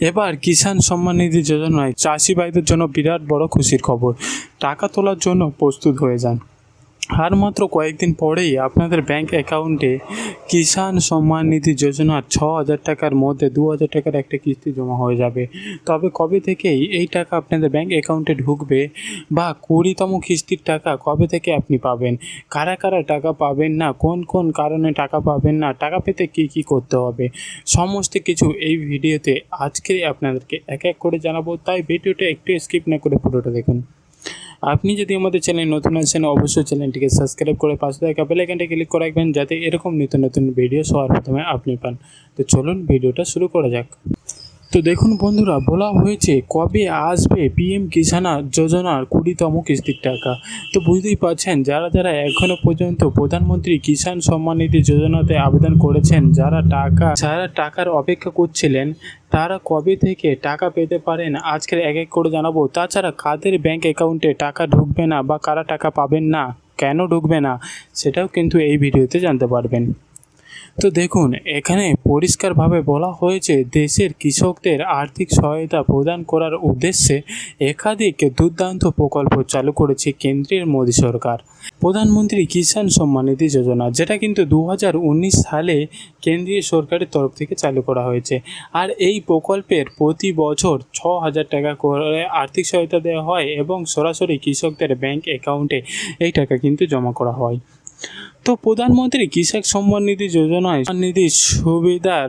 এবার কিষাণ সম্মান নিধি যোজনায় চাষি ভাইদের জন্য বিরাট বড় খুশির খবর। টাকা তোলার জন্য প্রস্তুত হয়ে যান। আর মাত্র কয়েকদিন পরেই আপনাদের ব্যাংক অ্যাকাউন্টে কিষাণ সম্মান নিধি যোজনার ছ হাজার টাকার মধ্যে দু হাজার টাকার একটা কিস্তি জমা হয়ে যাবে। তবে কবে থেকেই এই টাকা আপনাদের ব্যাংক অ্যাকাউন্টে ঢুকবে বা কুড়িতম কিস্তির টাকা কবে থেকে আপনি পাবেন? কারা কারা টাকা পাবেন না? কোন কোন কারণে টাকা পাবেন না? টাকা পেতে কী কী করতে হবে? সমস্ত কিছু এই ভিডিওতে আজকে আপনাদেরকে এক এক করে জানাব। তাই ভিডিওটা একটু স্কিপ না করে পুরোটা দেখুন। আপনি যদি আমাদের চ্যানেল নতুন আছেন, অবশ্যই চ্যানেলটিকে সাবস্ক্রাইব করে পাশে থাকা বেল আইকনটা ক্লিক করে রাখবেন যাতে এরকম নতুন নতুন ভিডিও সবার প্রথমে আপনি পান। তো চলুন ভিডিওটা শুরু করা যাক। তো দেখুন বন্ধুরা, বলা হয়েছে কবে আসবে পিএম কিষানা যোজনার কুড়িতম কিস্তির টাকা? তো বুঝতেই পারছেন, যারা যারা এখনও পর্যন্ত প্রধানমন্ত্রী কিষাণ সম্মান নিধি যোজনাতে আবেদন করেছেন, যারা টাকা, যারা টাকার অপেক্ষা করছিলেন, তারা কবে থেকে টাকা পেতে পারেন? আজকের এক এক করে জানাব। তাছাড়া কাদের ব্যাংক অ্যাকাউন্টে টাকা ঢুকবে না বা কারা টাকা পাবেন না, কেন ঢুকবে না, সেটাও কিন্তু এই ভিডিওতে জানতে পারবেন। তো দেখুন, এখানে পরিষ্কারভাবে বলা হয়েছে, দেশের কৃষকদের আর্থিক সহায়তা প্রদান করার উদ্দেশ্যে একাধিক দুর্দান্ত প্রকল্প চালু করেছে কেন্দ্রের মোদী সরকার। প্রধানমন্ত্রী কিষাণ সম্মান নিধি যোজনা, যেটা কিন্তু দু হাজার উনিশ সালে কেন্দ্রীয় সরকারের তরফ থেকে চালু করা হয়েছে। আর এই প্রকল্পের প্রতি বছর ছ হাজার টাকা করে আর্থিক সহায়তা দেওয়া হয় এবং সরাসরি কৃষকদের ব্যাংক অ্যাকাউন্টে এই টাকা কিন্তু জমা করা হয়। তো প্রধানমন্ত্রী কৃষক সম্মান নিধি যোজনায় নিধি সুবিধার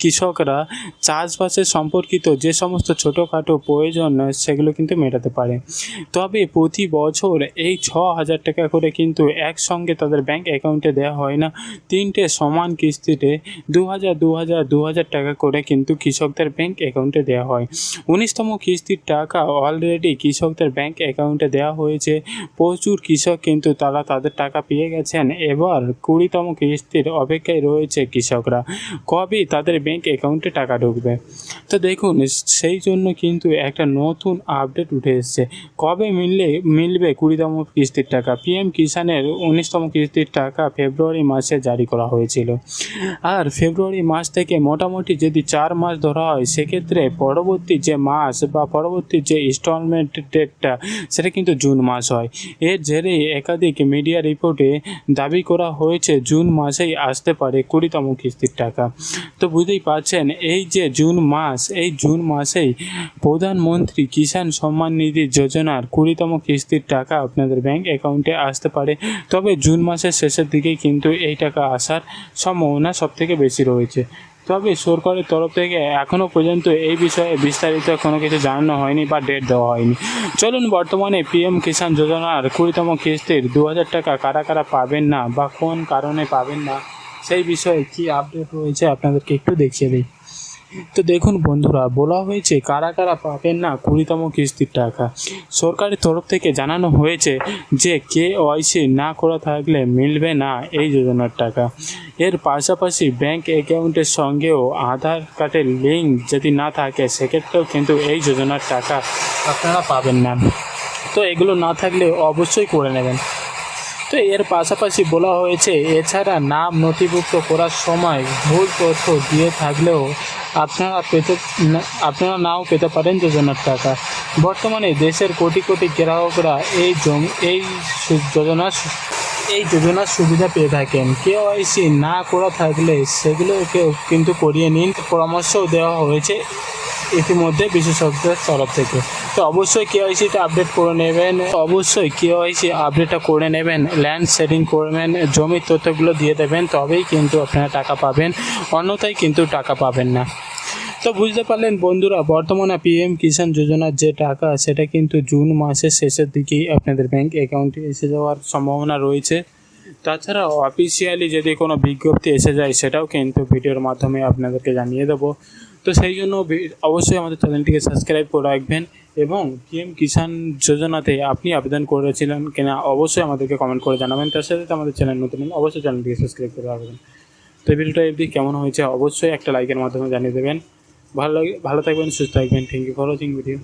কৃষকরা চাষবাসের সম্পর্কিত যে সমস্ত ছোটোখাটো প্রয়োজন সেগুলো কিন্তু মেটাতে পারে। তবে প্রতি বছর এই ছ হাজার টাকা করে কিন্তু একসঙ্গে তাদের ব্যাংক অ্যাকাউন্টে দেওয়া হয় না। তিনটে সমান কিস্তিতে দু হাজার দু হাজার দু হাজার টাকা করে কিন্তু কৃষকদের ব্যাংক অ্যাকাউন্টে দেওয়া হয়। উনিশতম কিস্তির টাকা অলরেডি কৃষকদের ব্যাংক অ্যাকাউন্টে দেওয়া হয়েছে। প্রচুর কৃষক কিন্তু তারা তাদের টাকা পেয়ে গেছেন। এবার কুড়িতম কিস্তির অপেক্ষায় রয়েছে কৃষকরা। কবে তাদের ব্যাংক অ্যাকাউন্টে টাকা ঢুকবে। তো দেখুন, সেই জন্য কিন্তু একটা নতুন আপডেট উঠে এসছে। কবে মিললে, মিলবে কুড়িতম কিস্তির টাকা? পিএম কিষানের উনিশতম কিস্তির টাকা ফেব্রুয়ারি মাসে জারি করা হয়েছিল। আর ফেব্রুয়ারি মাস থেকে মোটামুটি যদি চার মাস ধরা হয়, সেক্ষেত্রে পরবর্তী যে মাস বা পরবর্তী যে ইনস্টলমেন্ট ডেটটা সেটা কিন্তু জুন মাস হয়। এর জেরে একাধিক মিডিয়া রিপোর্টে দাবি করা হয়েছে, জুন মাসেই আসতে পারে কুড়িতম কিস্তির টাকা। তো বুঝতেই পারছেন এই যে জুন মাস, এই জুন মাসেই প্রধানমন্ত্রী কিষাণ সম্মান নিধি যোজনার কুড়িতম কিস্তির টাকা আপনাদের ব্যাংক অ্যাকাউন্টে আসতে পারে। তবে জুন মাসের শেষের দিকেই কিন্তু এই টাকা আসার সম্ভাবনা সবথেকে বেশি রয়েছে। তবে সরকারের তরফ থেকে এখনও পর্যন্ত এই বিষয়ে বিস্তারিত কোনো কিছু জানানো হয়নি বা ডেট দেওয়া হয়নি। চলুন বর্তমানে পিএম কিষাণ যোজনার কুড়িতম কিস্তির দু হাজার টাকা কারা কারা পাবেন না বা কোন কারণে পাবেন না সেই বিষয়ে কি আপডেট রয়েছে আপনাদেরকে একটু দেখিয়ে দিই। তো দেখুন বন্ধুরা, বলা হয়েছে কারা কারা পাবেন না কুড়িতম কিস্তির টাকা। সরকারের তরফ থেকে জানানো হয়েছে যে কে ওয়াইসি না করা থাকলে মিলবে না এই যোজনার টাকা। এর পাশাপাশি ব্যাংক অ্যাকাউন্টের সঙ্গেও আধার কার্ডের লিঙ্ক যদি না থাকে, সেক্ষেত্রেও কিন্তু এই যোজনার টাকা আপনারা পাবেন না। তো এগুলো না থাকলে অবশ্যই করে নেবেন। তো এর পাশাপাশি বলা হয়েছে, এছাড়া নাম নথিভুক্ত করার সময় ভুল তথ্য দিয়ে থাকলেও আপনারা পেতে, আপনারা নাও পেতে পারেন যোজনার টাকা। বর্তমানে দেশের কোটি কোটি গ্রাহকরা এই জম, এই যোজনার এই যোজনার সুবিধা পেয়ে থাকেন। কেওয়াইসি না করা থাকলে সেগুলোকে কিন্তু করিয়ে নিন। পরামর্শও দেওয়া হয়েছে ইতিমধ্যে বিশেষজ্ঞদের তরফ থেকে। তো অবশ্যই কেওয়াইসিটা আপডেট করে নেবেন। অবশ্যই কেওয়াইসি আপডেটটা করে নেবেন ল্যান্ড সেটিং করবেন জমির তথ্যগুলো দিয়ে দেবেন, তবেই কিন্তু আপনারা টাকা পাবেন। অন্যথায় কিন্তু টাকা পাবেন না। তো বুঝতে পারলেন বন্ধুরা, বর্তমানে পিএম কিষাণ যোজনার যে টাকা, সেটা কিন্তু জুন মাসের শেষের দিকেই আপনাদের ব্যাংক অ্যাকাউন্টে এসে যাওয়ার সম্ভাবনা রয়েছে। তাছাড়া অফিসিয়ালি যদি কোনো বিজ্ঞপ্তি এসে যায়, সেটাও কিন্তু ভিডিওর মাধ্যমে আপনাদেরকে জানিয়ে দেবো। তো সেই জন্য অবশ্যই আমাদের চ্যানেলটিকে সাবস্ক্রাইব করে রাখবেন এবং পিএম কিষাণ যোজনাতে আপনি আবেদন করেছিলেন কিনা অবশ্যই আমাদেরকে কমেন্ট করে জানাবেন। তার সাথে আমাদের চ্যানেল নতুন অবশ্যই চ্যানেলটিকে সাবস্ক্রাইব করে রাখবেন। তো ভিডিওটা এফ কেমন হয়েছে অবশ্যই একটা লাইকের মাধ্যমে জানিয়ে দেবেন। ভালো লাগে ভালো থাকবেন, সুস্থ থাকবেন। Thank you for watching video